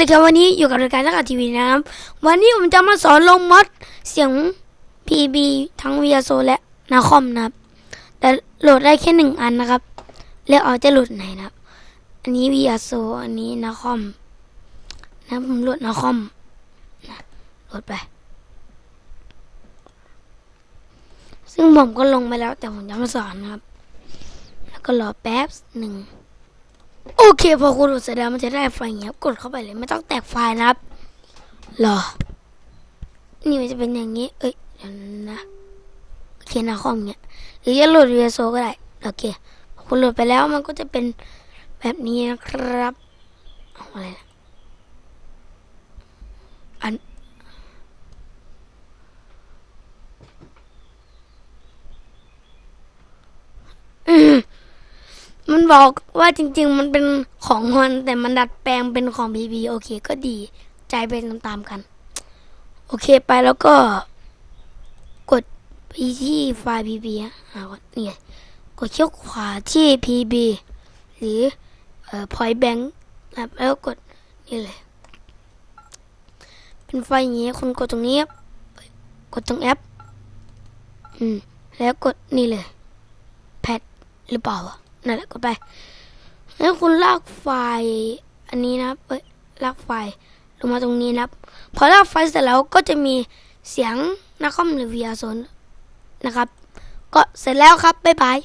ดีครับวันนี้อยู่กับรายการนักข่าวทีวีนะครับวันนี้ผมจะมาสอนลงมอดเสียง PB ทั้ง v ี a โซและนาคอมนะครับ แต่โหลดได้แค่หนึ่งอันนะครับเลือกเอาจะโหลดไหนนะครับ อันนี้ v ี a โซอันนี้นาคอมนะผมโหลดนาคอมนะโหลดไป ซึ่งผมก็ลงไปแล้ว แต่ผมจะมาสอนนะครับ แล้วก็รอแป๊บหนึ่ง โอเค พอคุณกดเสร็จแล้วมันจะได้ไฟล์เงี้ยกดเข้าไปเลยไม่ต้องแตกไฟล์นะครับรอ นี่มันจะเป็นอย่างนี้ เอ้ยเดี๋ยวนะโอเคนะคอมเงี้ยหรือจะโหลดวีโซก็ได้โอเคพอคุณโหลดไปแล้วมันก็จะเป็นแบบนี้นะครับเอาอะไรนะอัน อืม มันบอกว่าจริง ๆ มันเป็นของฮอนแต่มันดัดแปลงเป็นของบีบีโอเคก็ดี ใจไปตามๆกัน โอเคไปแล้วก็ กดไปที่ไฟล์ PB อะอ่ากดนี่ไงกดเขี้ยวขวาที่ PB หรือเอ่อ point bank นะครับแล้วกดนี่เลย เป็นไฟล์อย่างนี้ยคุณกดตรงนี้ครับกดตรงแอป อืม แล้วกดนี่เลย แพดหรือเปล่า นั่นแหละกดไป แล้วคุณลากไฟอันนี้นะครับเอ้ยลากไฟลงมาตรงนี้นะครับ พอลากไฟเสร็จแล้วก็จะมีเสียงนักคอมหรือวีอาโซนนะครับ ก็เสร็จแล้วครับ บ๊ายบาย